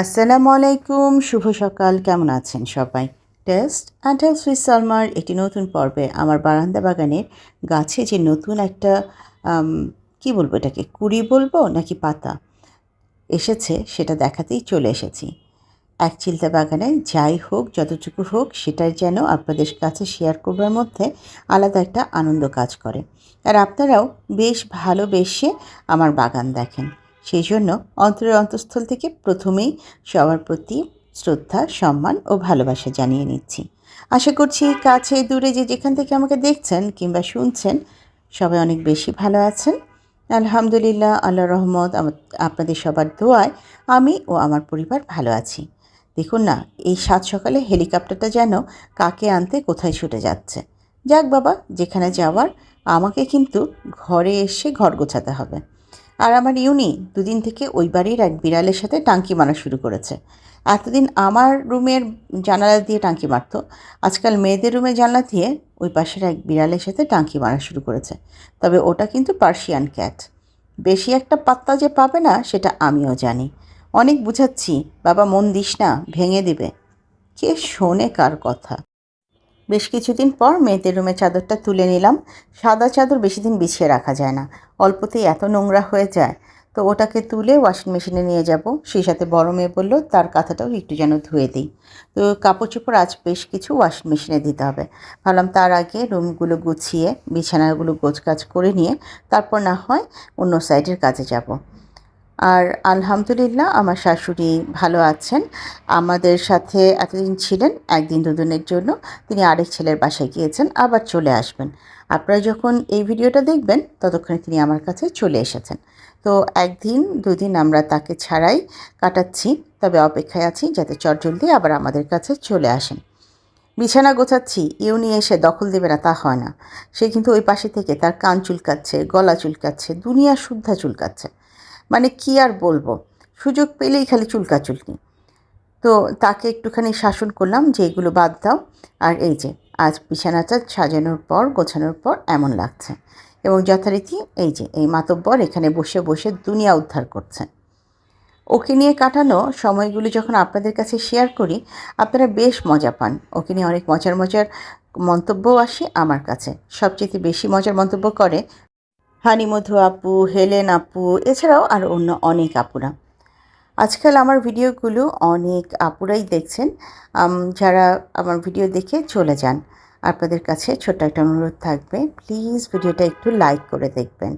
আসসালামু আলাইকুম, শুভ সকাল, কেমন আছেন সবাই? টেস্ট অ্যান্ড হেলথ সুইস সালমার একটি নতুন পর্বে আমার বারান্দা বাগানের গাছে যে নতুন একটা কি বলব এটাকে, কুড়ি বলব নাকি পাতা এসেছে সেটা দেখাতেই চলে এসেছি। এক চিলতা বাগানে যাই হোক, যতটুকু হোক, সেটাই যেন আপনাদের কাছে শেয়ার করবার মধ্যে আলাদা একটা আনন্দ কাজ করে। আর আপনারাও বেশ ভালোবেসে আমার বাগান দেখেন। সেই জন্য অন্তরের অন্তঃস্থল থেকে প্রথমেই সবার প্রতি শ্রদ্ধা, সম্মান ও ভালোবাসা জানিয়ে নিচ্ছি। আশা করছি কাছে, দূরে যে যেখান থেকে আমাকে দেখছেন কিংবা শুনছেন, সবাই অনেক বেশি ভালো আছেন। আলহামদুলিল্লাহ আল্লাহ রহমত আপনাদের সবার দোয়ায় আমি ও আমার পরিবার ভালো আছি। দেখুন না, এই সাত সকালে হেলিকপ্টারটা যেন কাকে আনতে, কোথায় ছুটে যাচ্ছে। যাক বাবা, যেখানে যাওয়ার, আমাকে কিন্তু ঘরে এসে ঘর গোছাতে হবে। আর আমার ইউনি দুদিন থেকে ওই বাড়ির এক বিড়ালের সাথে টাঙ্কি মারা শুরু করেছে। এতদিন আমার রুমের জানালা দিয়ে টাঙ্কি মারতো। আজকাল মেয়েদের রুমে জানলা দিয়ে ওই পাশের এক বিড়ালের সাথে টাঙ্কি মারা শুরু করেছে। তবে ওটা কিন্তু পার্সিয়ান ক্যাট। বেশি একটা পাত্তা যে পাবে না, সেটা আমিও জানি। অনেক বুঝাচ্ছি, বাবা মন দিস না, ভেঙে দিবে। কে শোনে কার কথা? বেশ কিছুদিন পর মেয়েদের রুমে চাদরটা তুলে নিলাম। সাদা চাদর বেশি দিন বিছিয়ে রাখা যায় না। অল্পতেই এত নোংরা হয়ে যায়। তো ওটাকে তুলে ওয়াশিং মেশিনে নিয়ে যাব। সেই সাথে বড় মেয়ে বলল, তার কাঁথাটাও একটু যেন ধুয়ে দিই। তো কাপড় চোপড় আজ বেশ কিছু ওয়াশিং মেশিনে দিতে হবে। ভাবলাম তার আগে রুমগুলো গুছিয়ে, বিছানাগুলো গোছকাজ করে নিয়ে, তারপর না হয় অন্য সাইডের কাজে যাব। আর আলহামদুলিল্লাহ, আমার শাশুড়ি ভালো আছেন। আমাদের সাথে এতদিন ছিলেন, একদিন দুদিনের জন্য। তিনি আরেক ছেলের বাসায় গিয়েছেন, আবার চলে আসবেন। আপনারা যখন এই ভিডিওটা দেখবেন, ততক্ষণে তিনি আমার কাছে চলে এসেছেন। তো একদিন, দুদিন আমরা তাকে ছাড়াই কাটাচ্ছি, তবে অপেক্ষায় আছি যাতে চটজলদি আবার আমাদের কাছে চলে আসেন। বিছানা গোছাচ্ছি, ইউনি এসে দখল দেবে না, তা হয় না। সে কিন্তু ওই পাশে থেকে তার কান চুলকাচ্ছে, গলা চুলকাচ্ছে, দুনিয়া শুদ্ধা চুলকাচ্ছে। মানে কি আর বলব? সুযোগ পেলেই খালি চুলকাচুলকি। তো তাকে একটুখানি শাসন করলাম যে এগুলো বাদ দাও। আর এই যে, আজ বিছানাটা সাজানোর পর, গোছানোর পর এমন লাগছে। এবং যথারীতি এই যে, এই মাতব্বর এখানে বসে বসে দুনিয়া উদ্ধার করছে। ওকে নিয়ে কাটানো সময়গুলো যখন আপনাদের কাছে শেয়ার করি, আপনারা বেশ মজা পান। ওকে নিয়ে অনেক মজার মজার মন্তব্যও আসে আমার কাছে। সবচেয়ে বেশি মজার মন্তব্য করে হানিমধু আপু, হেলেন আপু, এছাড়াও আর অন্য অনেক আপুরা। আজকাল আমার ভিডিওগুলো অনেক আপুরাই দেখছেন। যারা আমার ভিডিও দেখে চলে যান, আপনাদের কাছে ছোট্ট একটা অনুরোধ থাকবে, প্লিজ ভিডিওটা একটু লাইক করে দেখবেন।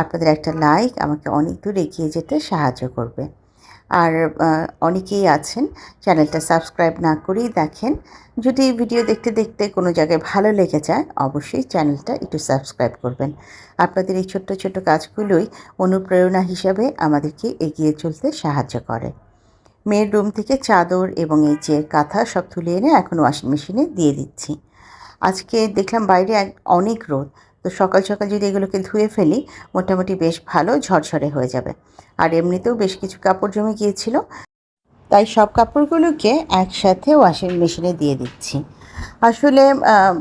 আপনাদের একটা লাইক আমাকে অনেক দূর এগিয়ে যেতে সাহায্য করবে। আর অনেকেই আছেন চ্যানেলটা সাবস্ক্রাইব না করেই দেখেন। যদি ভিডিও দেখতে দেখতে কোনো জায়গায় ভালো লেগে যায়, অবশ্যই চ্যানেলটা একটু সাবস্ক্রাইব করবেন। আপনাদের এই ছোট্ট ছোট্ট কাজগুলোই অনুপ্রেরণা হিসাবে আমাদেরকে এগিয়ে চলতে সাহায্য করে। মেয়ের রুম থেকে চাদর এবং এই যে কাঁথা সব তুলে এনে এখন ওয়াশিং মেশিনে দিয়ে দিচ্ছি। আজকে দেখলাম বাইরে অনেক রোদ। তো সকাল সকাল যদি এগুলোকে ধুয়ে ফেলি, মোটামুটি বেশ ভালো ঝরঝরে হয়ে যাবে। আর এমনিতেও বেশ কিছু কাপড় জমে গিয়েছিল। তাই সব কাপড়গুলোকে একসাথে ওয়াশিং মেশিনে দিয়ে দিচ্ছি। আসলে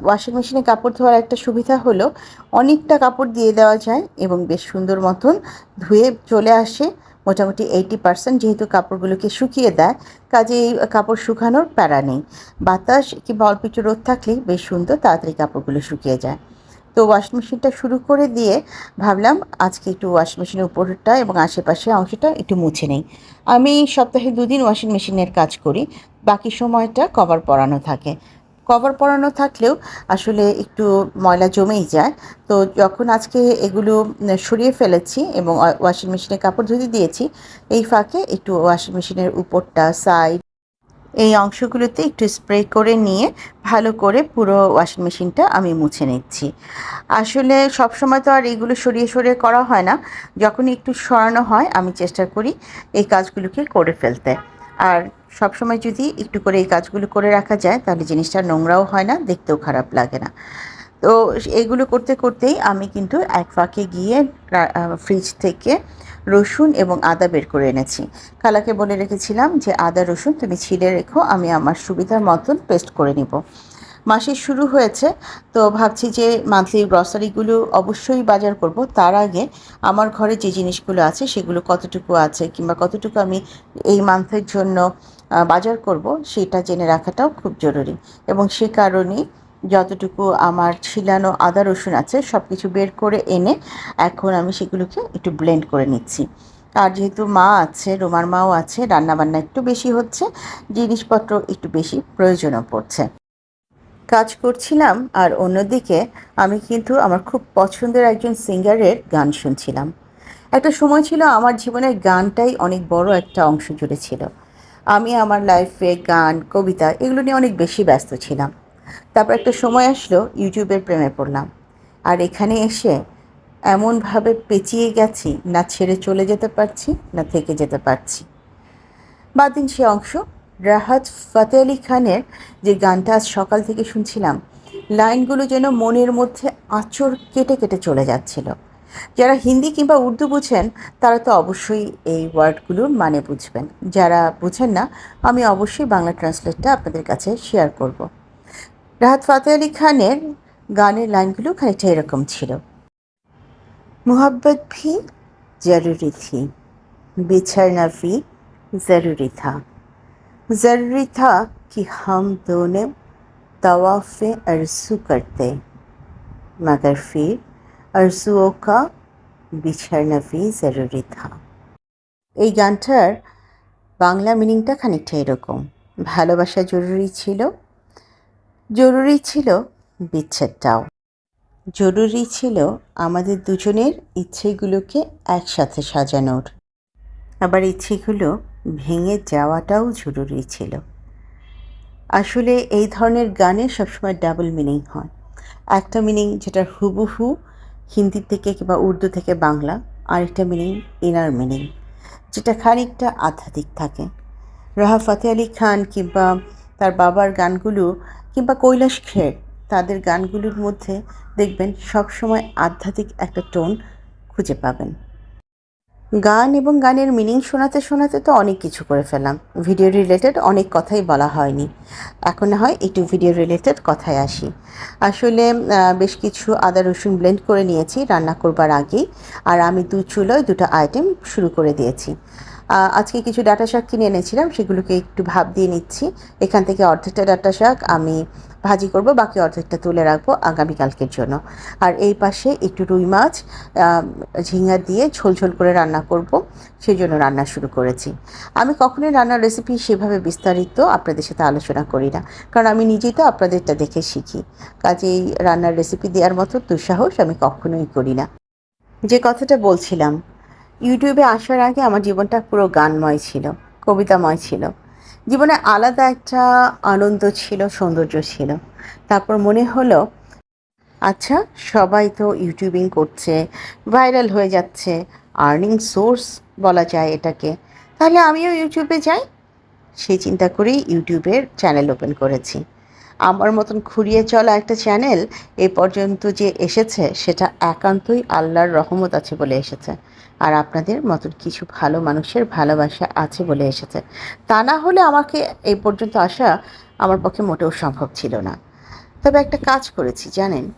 ওয়াশিং মেশিনে কাপড় ধোয়ার একটা সুবিধা হলো, অনেকটা কাপড় দিয়ে দেওয়া যায় এবং বেশ সুন্দর মতন ধুয়ে চলে আসে। মোটামুটি এইটি পার্সেন্ট যেহেতু কাপড়গুলোকে শুকিয়ে দেয়, কাজেই কাপড় শুকানোর প্যারা নেই। বাতাস কিংবা অল্প একটু রোদ থাকলেই বেশ সুন্দর তাড়াতাড়ি কাপড়গুলো শুকিয়ে যায়। তো ওয়াশিং মেশিনটা শুরু করে দিয়ে ভাবলাম আজকে একটু ওয়াশিং মেশিনের উপরটা এবং আশেপাশে অংশটা একটু মুছে নেই। আমি সপ্তাহে দুদিন ওয়াশিং মেশিনের কাজ করি, বাকি সময়টা কভার পরানো থাকে। কভার পরানো থাকলেও আসলে একটু ময়লা জমেই যায়। তো যখন আজকে এগুলো সরিয়ে ফেলেছি এবং ওয়াশিং মেশিনে কাপড় ধুতে দিয়েছি, এই ফাঁকে একটু ওয়াশিং মেশিনের উপরটা সাইড এই অংশগুলোতে একটু স্প্রে করে নিয়ে ভালো করে পুরো ওয়াশিং মেশিনটা আমি মুছে নিচ্ছি। আসলে সব সময় তো আর এগুলো সরিয়ে সরিয়ে করা হয় না। যখনই একটু সরানো হয়, আমি চেষ্টা করি এই কাজগুলোকে করে ফেলতে। আর সব সময় যদি একটু করে এই কাজগুলো করে রাখা যায়, তাহলে জিনিসটা নোংরাও হয় না, দেখতেও খারাপ লাগে না। তো এগুলো করতে করতেই আমি কিন্তু এক ফাঁকে গিয়ে ফ্রিজ থেকে রসুন এবং আদা বের করে এনেছি। কালাকে বলে রেখেছিলাম যে, আদা, রসুন তুমি ছিলে রেখো, আমি আমার সুবিধার মতন পেস্ট করে নিব। মাসের শুরু হয়েছে, তো ভাবছি যে মান্থলি গ্রসারিগুলো অবশ্যই বাজার করব। তার আগে আমার ঘরে যে জিনিসগুলো আছে, সেগুলো কতটুকু আছে কিংবা কতটুকু আমি এই মান্থের জন্য বাজার করব, সেটা জেনে রাখাটাও খুব জরুরি। এবং সে কারণেই যতটুকু আমার ছিলানো আদা, রসুন আছে সব কিছু বের করে এনে এখন আমি সেগুলোকে একটু ব্লেন্ড করে নিচ্ছি। আর যেহেতু মা আছে, রোমার মাও আছে, রান্নাবান্না একটু বেশি হচ্ছে, জিনিসপত্র একটু বেশি প্রয়োজনও পড়ছে। কাজ করছিলাম আর অন্যদিকে আমি কিন্তু আমার খুব পছন্দের একজন সিঙ্গারের গান শুনছিলাম। একটা সময় ছিল আমার জীবনের গানটাই অনেক বড় একটা অংশ জুড়ে ছিল। আমি আমার লাইফে গান, কবিতা এগুলো নিয়ে অনেক বেশি ব্যস্ত ছিলাম। তারপর একটা সময় আসলো, ইউটিউবের প্রেমে পড়লাম। আর এখানে এসে এমনভাবে পেঁচিয়ে গেছি, না ছেড়ে চলে যেতে পারছি, না থেকে যেতে পারছি। বাদ দিন সে অংশ, রাহাত ফাতে আলি খানের যে গানটা আজ সকাল থেকে শুনছিলাম, লাইনগুলো যেন মনের মধ্যে আঁচড় কেটে কেটে চলে যাচ্ছিল। যারা হিন্দি কিংবা উর্দু বুঝেন, তারা তো অবশ্যই এই ওয়ার্ডগুলোর মানে বুঝবেন। যারা বুঝেন না, আমি অবশ্যই বাংলা ট্রান্সলেটটা আপনাদের কাছে শেয়ার করব। রাহাত ফাতে আলি খানের গানের লাইনগুলো খানিকটা এরকম ছিল मोहब्बत भी ज़रूरी थी बिछड़ना भी ज़रूरी था ज़रूरी था कि हम दोनों तवाफ़ अरसू करते मगर फिर अरसुओं का बिछड़ना भी ज़रूरी था এই গানটার বাংলা মিনিংটা খানিকটা এরকম ভালোবাসা জরুরি ছিল জরুরি ছিল বিচ্ছেদটাও। জরুরি ছিল আমাদের দুজনের ইচ্ছেগুলোকে একসাথে সাজানোর। আবার ইচ্ছেগুলো ভেঙে যাওয়াটাও জরুরি ছিল। আসলে এই ধরনের গানে সবসময় ডাবল মিনিং হয়। একটা মিনিং যেটা হুবহু হিন্দি থেকে কিংবা উর্দু থেকে বাংলা, আরেকটা মিনিং ইনার মিনিং, যেটা খানিকটা আধ্যাত্মিক থাকে। রাহা ফতে আলী খান কিংবা তার বাবার গানগুলো কিংবা কৈলাস খের তাদের গানগুলোর মধ্যে দেখবেন সবসময় আধ্যাত্মিক একটা টোন খুঁজে পাবেন। গান এবং গানের মিনিং শোনাতে শোনাতে তো অনেক কিছু করে ফেলাম ভিডিও রিলেটেড অনেক কথাই বলা হয়নি। এখন হয় একটু ভিডিও রিলেটেড কথায় আসি। আসলে বেশ কিছু আদা রসুন ব্লেন্ড করে নিয়েছি রান্না করবার আগেই, আর আমি দু চুলোয় দুটো আইটেম শুরু করে দিয়েছি। আজকে কিছু ডাটা শাক কিনে এনেছিলাম, সেগুলোকে একটু ভাব দিয়ে নিচ্ছি। এখান থেকে অর্ধেকটা ডাটা শাক আমি ভাজি করব, বাকি অর্ধেকটা তুলে রাখব আগামীকালকের জন্য। আর এই পাশে একটু রুই মাছ ঝিঙ্গা দিয়ে ঝোল ঝোল করে রান্না করব সেই জন্য রান্না শুরু করেছি। আমি কখনোই রান্নার রেসিপি সেভাবে বিস্তারিত আপনাদের সাথে আলোচনা করি না, কারণ আমি নিজেই তো আপনাদেরটা দেখে শিখি। কাজেই রান্নার রেসিপি দেওয়ার মতো দুঃসাহস আমি কখনোই করি না। যে কথাটা বলছিলাম ইউটিউবে আসার আগে আমার জীবনটা পুরো গানময় ছিল, কবিতাময় ছিল। জীবনে আলাদা একটা আনন্দ ছিল, সৌন্দর্য ছিল। তারপর মনে হলো আচ্ছা সবাই তো ইউটিউবিং করছে ভাইরাল হয়ে যাচ্ছে আর্নিং সোর্স বলা যায় এটাকে। তাহলে আমিও ইউটিউবে যাই? সেই চিন্তা করেই ইউটিউবের চ্যানেল ওপেন করেছি। আমার মতন খুঁড়িয়ে চলা একটা চ্যানেল এ পর্যন্ত যে এসেছে, সেটা একান্তই আল্লাহর রহমত আছে বলে এসেছে। আর আপনাদের মতন কিছু ভালো মানুষের ভালোবাসা আছে বলে এসেছে। তা না হলে আমাকে এই পর্যন্ত আসা আমার পক্ষে মোটেও সম্ভব ছিল না। তবে একটা কাজ করেছি, জানেন?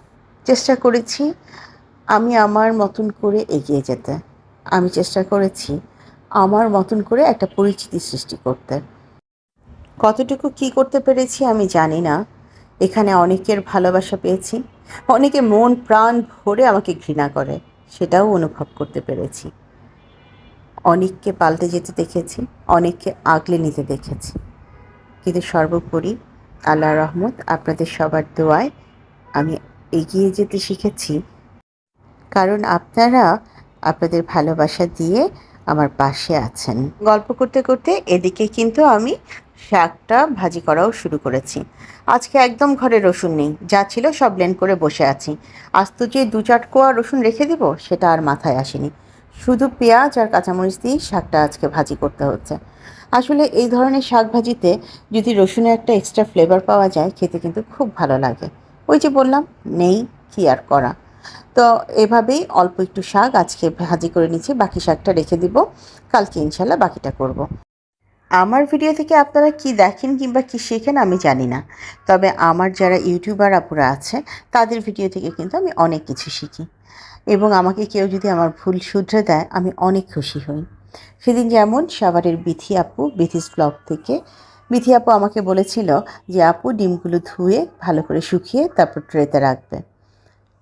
চেষ্টা করেছি আমি আমার মতন করে এগিয়ে যেতে। আমি চেষ্টা করেছি আমার মতন করে একটা পরিচিতি সৃষ্টি করতে। কতটুকু কি করতে পেরেছি আমি জানি না। এখানে অনেকের ভালোবাসা পেয়েছি। অনেকে মন প্রাণ ভরে আমাকে ঘৃণা করে। সেটাও অনুভব করতে পেরেছি। অনেককে পাল্টে যেতে দেখেছি, অনেককে আগলে নিতে দেখেছি। কিন্তু সর্বোপরি আল্লাহ রহমত, আপনাদের সবার দোয়ায় আমি এগিয়ে যেতে শিখেছি। কারণ আপনারা আপনাদের ভালোবাসা দিয়ে আমার পাশে আছেন। গল্প করতে করতে এদিকে কিন্তু আমি শাকটা ভাজি করাও শুরু করেছি। আজকে একদম ঘরে রসুন নেই, যা ছিল সব ব্লেন্ড করে বসে আছি। আজ তো যে দু চার কোয়া রসুন রেখে দেবো, সেটা আর মাথায় আসেনি। শুধু পেঁয়াজ আর কাঁচামরিচ দিয়েই শাকটা আজকে ভাজি করতে হচ্ছে। আসলে এই ধরনের শাক ভাজিতে যদি রসুনের একটা এক্সট্রা ফ্লেভার পাওয়া যায়, খেতে কিন্তু খুব ভালো লাগে। ওই যে বললাম, নেই কি আর করা? তো এভাবেই অল্প একটু শাক আজকে ভাজি করে নিচ্ছি, বাকি শাকটা রেখে দিব। কালকে ইনশাল্লাহ বাকিটা করব। আমার ভিডিও থেকে আপনারা কি দেখেন কিংবা কি শেখেন আমি জানি না। তবে আমার যারা ইউটিউবার আপুরা আছে, তাদের ভিডিও থেকে কিন্তু আমি অনেক কিছু শিখি। এবং আমাকে কেউ যদি আমার ভুল শুধরে দেয়, আমি অনেক খুশি হই। সেদিন যেমন সাভারের বিথি আপু, বিথিস ব্লগ থেকে, বিথি আপু আমাকে বলেছিল যে, আপু ডিমগুলো ধুয়ে ভালো করে শুকিয়ে তারপর ট্রেতে রাখবে।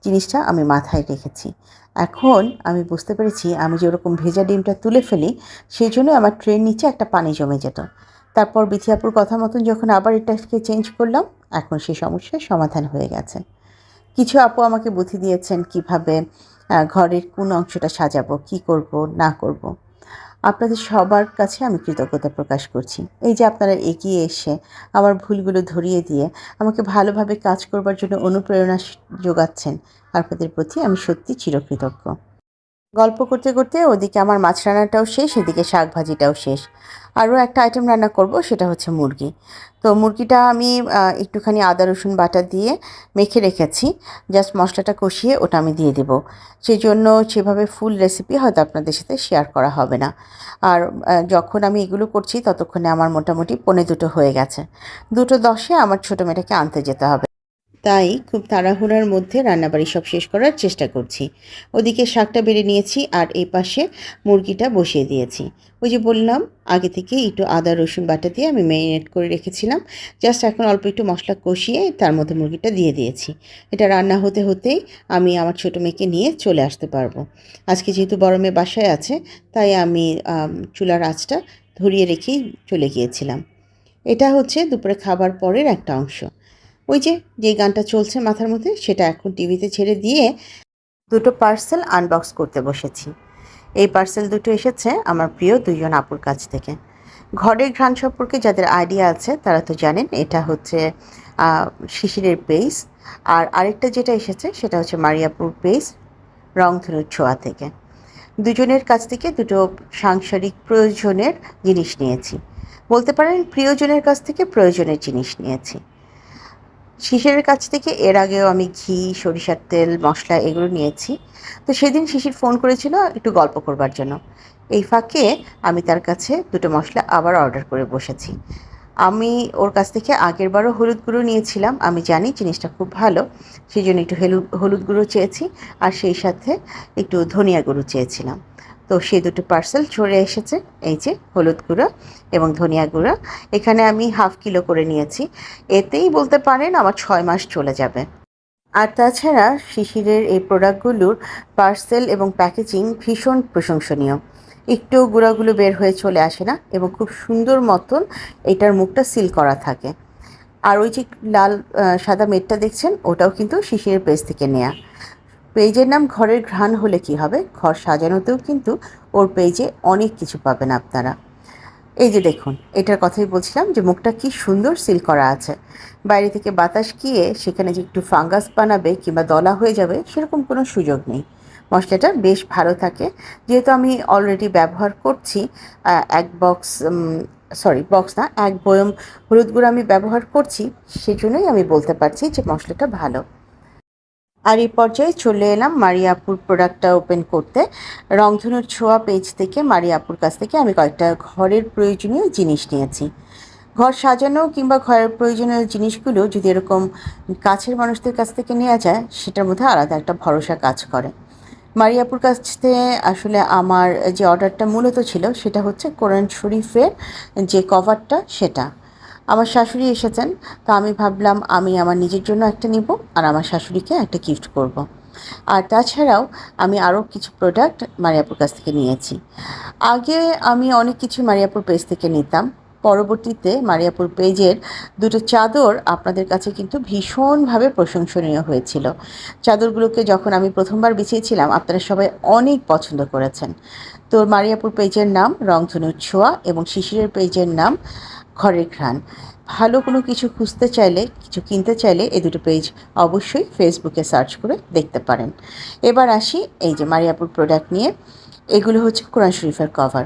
জিনিসটা আমি মাথায় রেখেছি। এখন আমি বুঝতে পেরেছি আমি যে ওরকম ভেজা ডিমটা তুলে ফেলি, সেই জন্য আমার ট্রেন নিচে একটা পানি জমে যেত। তারপর বিথিয়াপুর কথা মতন যখন আবার এটাকে চেঞ্জ করলাম, এখন সেই সমস্যার সমাধান হয়ে গেছে। কিছু আপু আমাকে বুদ্ধি দিয়েছেন কীভাবে ঘরের কোন অংশটা সাজাবো, কি করব, না করব। আপনাদের সবার কাছে আমি কৃতজ্ঞতা প্রকাশ করছি। এই যে আপনারা এগিয়ে এসে আমার ভুলগুলো ধরিয়ে দিয়ে আমাকে ভালোভাবে কাজ করবার জন্য অনুপ্রেরণা যোগাচ্ছেন, আপনাদের প্রতি আমি সত্যি চিরকৃতজ্ঞ। গল্প করতে করতে ওদিকে আমার মাছ রান্নাটাও শেষ, এদিকে শাক ভাজিটাও শেষ। আরও একটা আইটেম রান্না করব, সেটা হচ্ছে মুরগি। তো মুরগিটা আমি একটুখানি আদা, রসুন, বাটা দিয়ে মেখে রেখেছি। জাস্ট মশলাটা কষিয়ে ওটা আমি দিয়ে দেব। সেই জন্য সেভাবে ফুল রেসিপি হয়তো আপনাদের সাথে শেয়ার করা হবে না। আর যখন আমি এগুলো করছি, ততক্ষণে আমার মোটামুটি পনে দুটো হয়ে গেছে। দুটো দশে আমার ছোটো মেয়েটাকে আনতে যেতে হবে। তাই খুব তাড়াহুড়ার মধ্যে রান্নাবাড়ি সব শেষ করার চেষ্টা করছি। ওদিকে শাকটা বেড়ে নিয়েছি আর এই পাশে মুরগিটা বসিয়ে দিয়েছি। ওই যে বললাম, আগে থেকে একটু আদা, রসুন বাটা দিয়ে আমি ম্যারিনেট করে রেখেছিলাম। জাস্ট এখন অল্প একটু মশলা কষিয়ে তার মধ্যে মুরগিটা দিয়ে দিয়েছি। এটা রান্না হতে হতেই আমি আমার ছোটো মেয়েকে নিয়ে চলে আসতে পারব। আজকে যেহেতু বড় মেয়ে বাসায় আছে, তাই আমি চুলার আঁচটা ধরিয়ে রেখেই চলে গিয়েছিলাম। এটা হচ্ছে দুপুরে খাবার পরের একটা অংশ। ওই যে যে গানটা চলছে মাথার মধ্যে, সেটা এখন টিভিতে ছেড়ে দিয়ে দুটো পার্সেল আনবক্স করতে বসেছি। এই পার্সেল দুটো এসেছে আমার প্রিয় দুইজন আপুর কাছ থেকে। ঘরের ঘ্রাণ সম্পর্কে যাদের আইডিয়া আছে, তারা তো জানেন, এটা হচ্ছে শিশিরের পেজ আর আরেকটা যেটা এসেছে, সেটা হচ্ছে মারিয়াপুর পেজ রংধনুর ছোঁয়া থেকে। দুজনের কাছ থেকে দুটো সাংসারিক প্রয়োজনের জিনিস নিয়েছি। বলতে পারেন, প্রিয়জনের কাছ থেকে প্রয়োজনের জিনিস নিয়েছি। শিশিরের কাছ থেকে এর আগেও আমি ঘি, সরিষার তেল, মশলা এগুলো নিয়েছি। তো সেদিন শিশির ফোন করেছিল একটু গল্প করবার জন্য। এই ফাঁকে আমি তার কাছে দুটো মশলা আবার অর্ডার করে বসেছি। আমি ওর কাছ থেকে আগের বারও হলুদ গুঁড়ো নিয়েছিলাম, আমি জানি জিনিসটা খুব ভালো সেই জন্য একটু হলুদ হলুদ গুঁড়ো চেয়েছি, আর সেই সাথে একটু ধনিয়া গুঁড়ো চেয়েছিলাম। তো সেই দুটো পার্সেল চলে এসেছে, এই যে হলুদ গুঁড়ো এবং ধনিয়া গুঁড়ো, এখানে আমি হাফ কিলো করে নিয়েছি, এতেই বলতে পারেন আমার ছয় মাস চলে যাবে। আর তাছাড়া শিশিরের এই প্রোডাক্টগুলোর পার্সেল এবং প্যাকেজিং ভীষণ প্রশংসনীয়। একটু গুঁড়াগুলো বের হয়ে চলে আসে না এবং খুব সুন্দর মতন এটার মুখটা সিল করা থাকে। আর ওই যে লাল সাদা মেটটা দেখছেন, ওটাও কিন্তু শিশিরের পেজ থেকে নেয়া। পেজের নাম ঘরের ঘ্রাণ হলে কি হবে? ঘর সাজানোতেও কিন্তু ওর পেজে অনেক কিছু পাবেন আপনারা। এই যে দেখুন, এটার কথাই বলছিলাম যে মুখটা কি সুন্দর সিল করা আছে। বাইরে থেকে বাতাস গিয়ে সেখানে যে একটু ফাঙ্গাস বানাবে কিংবা দলা হয়ে যাবে, সেরকম কোনো সুযোগ নেই। মশলাটা বেশ ভালো থাকে। যেহেতু আমি অলরেডি ব্যবহার করছি এক বক্স সরি বক্স না, এক বয়ম হলুদ গুঁড়ো আমি ব্যবহার করছি, সেজন্যই আমি বলতে পারছি যে মশলাটা ভালো। আর এই পর্যায়ে চলে এলাম মারিয়াপুর প্রোডাক্টটা ওপেন করতে। রংধনুর ছোঁয়া পেজ থেকে, মারিয়াপুর কাছ থেকে আমি কয়েকটা ঘরের প্রয়োজনীয় জিনিস নিয়েছি। ঘর সাজানো কিংবা ঘরের প্রয়োজনীয় জিনিসগুলো যদি এরকম কাছের মানুষদের কাছ থেকে নেওয়া যায়, সেটার মধ্যে আলাদা একটা ভরসা কাজ করে। মারিয়াপুর কাছ থেকে আসলে আমার যে অর্ডারটা মূলত ছিল সেটা হচ্ছে কোরআন শরীফের যে কভারটা সেটা। আমার শাশুড়ি এসেছেন, তো আমি ভাবলাম আমি আমার নিজের জন্য একটা নিব আর আমার শাশুড়িকে একটা গিফট করব। আর তাছাড়াও আমি আরও কিছু প্রোডাক্ট মারিয়াপুর কাছ থেকে নিয়েছি। আগে আমি অনেক কিছু মারিয়াপুর পেজ থেকে নিতাম। পরবর্তীতে মারিয়াপুর পেজের দুটো চাদর আপনাদের কাছে কিন্তু ভীষণভাবে প্রশংসনীয় হয়েছিল। চাদরগুলোকে যখন আমি প্রথমবার বিছিয়েছিলাম, আপনারা সবাই অনেক পছন্দ করেছেন। তো মারিয়াপুর পেজের নাম রংধনুর ছোঁয়া এবং শিশিরের পেজের নাম ঘরের ঘ্রাণ। ভালো কোনো কিছু খুঁজতে চাইলে, কিছু কিনতে চাইলে এই দুটো পেজ অবশ্যই ফেসবুকে সার্চ করে দেখতে পারেন। এবার আসি এই যে মারিয়াপুর প্রোডাক্ট নিয়ে। এগুলো হচ্ছে কোরআন শরীফের কভার।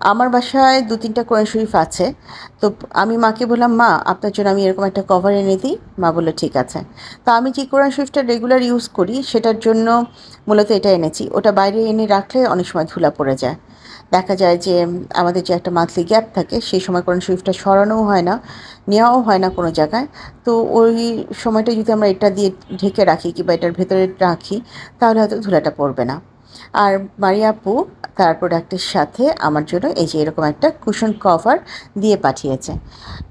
আমার বাসায় দু তিনটা কোরআন শরীফ আছে। তো আমি মাকে বললাম, মা, আপনার জন্য আমি এরকম একটা কভার এনে দিই। মা বলল, ঠিক আছে। তো আমি যে কোরআন শরীফটা রেগুলার ইউজ করি, সেটার জন্য মূলত এটা এনেছি। ওটা বাইরে এনে রাখলে অনেক সময় ধুলা পড়ে যায়। দেখা যায় যে আমাদের যে একটা মান্থলি গ্যাপ থাকে, সেই সময় কোরআন শরীফটা সরানোও হয় না, নেওয়াও হয় না কোনো জায়গায়। তো ওই সময়টা যদি আমরা এটা দিয়ে ঢেকে রাখি কিংবা এটার ভেতরে রাখি, তাহলে হয়তো ধুলাটা পড়বে না। আর মারিয়াপু তার প্রোডাক্টের সাথে আমার জন্য এই যে এরকম একটা কুশন কভার দিয়ে পাঠিয়েছে।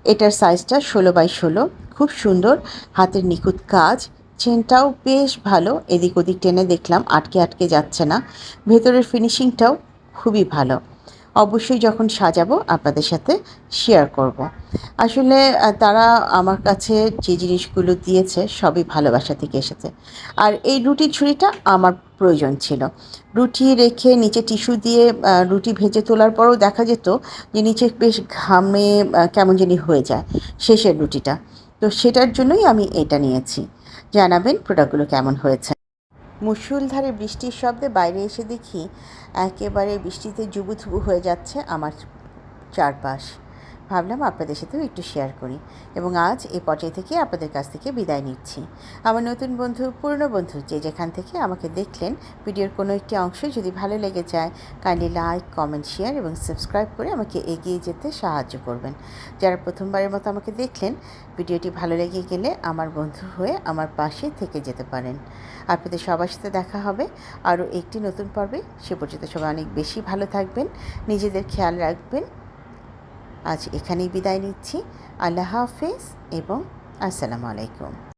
এটার সাইজটা ষোলো বাই ষোলো, খুব সুন্দর, হাতের নিখুঁত কাজ চেনটাও বেশ ভালো, এদিক ওদিক টেনে দেখলাম, আটকে আটকে যাচ্ছে না। ভেতরের ফিনিশিংটাও খুবই ভালো। অবশ্যই যখন সাজাবো আপনাদের সাথে শেয়ার করব। আসলে তারা আমার কাছে যে জিনিসগুলো দিয়েছে সবই ভালোবাসা থেকে এসেছে। আর এই রুটি ছুরিটা আমার প্রয়োজন ছিল। রুটি রেখে নিচে টিস্যু দিয়ে রুটি ভেজে তোলার পরও দেখা যেত যে নিচে বেশ ঘামে কেমন জানি হয়ে যায় শেষের রুটিটা। তো সেটার জন্যই আমি এটা নিয়েছি। জানাবেন প্রোডাক্টগুলো কেমন হয়েছে। মুষলধারে বৃষ্টির শব্দে বাইরে এসে দেখি একেবারে বৃষ্টিতে জুবুথুবু হয়ে যাচ্ছে আমার চারপাশ। ভাবলাম আপনাদের সাথেও একটু শেয়ার করি এবং আজ এই পর্যায় থেকে আপনাদের কাছ থেকে বিদায় নিচ্ছি। আমার নতুন বন্ধু, পুরনো বন্ধু যে যেখান থেকে আমাকে দেখলেন, ভিডিওর কোনো একটি অংশ যদি ভালো লেগে যায় কাইন্ডলি লাইক কমেন্ট শেয়ার এবং সাবস্ক্রাইব করে আমাকে এগিয়ে যেতে সাহায্য করবেন। যারা প্রথমবারের মতো আমাকে দেখলেন, ভিডিওটি ভালো লেগে গেলে আমার বন্ধু হয়ে আমার পাশে থেকে যেতে পারেন। আপনাদের সবার সাথে দেখা হবে আরও একটি নতুন পর্বে। সে পর্যন্ত সবাই অনেক বেশি ভালো থাকবেন, নিজেদের খেয়াল রাখবেন আজ এখানেই বিদায় নিচ্ছি। আল্লাহ হাফেজ এবং আসসালামু আলাইকুম।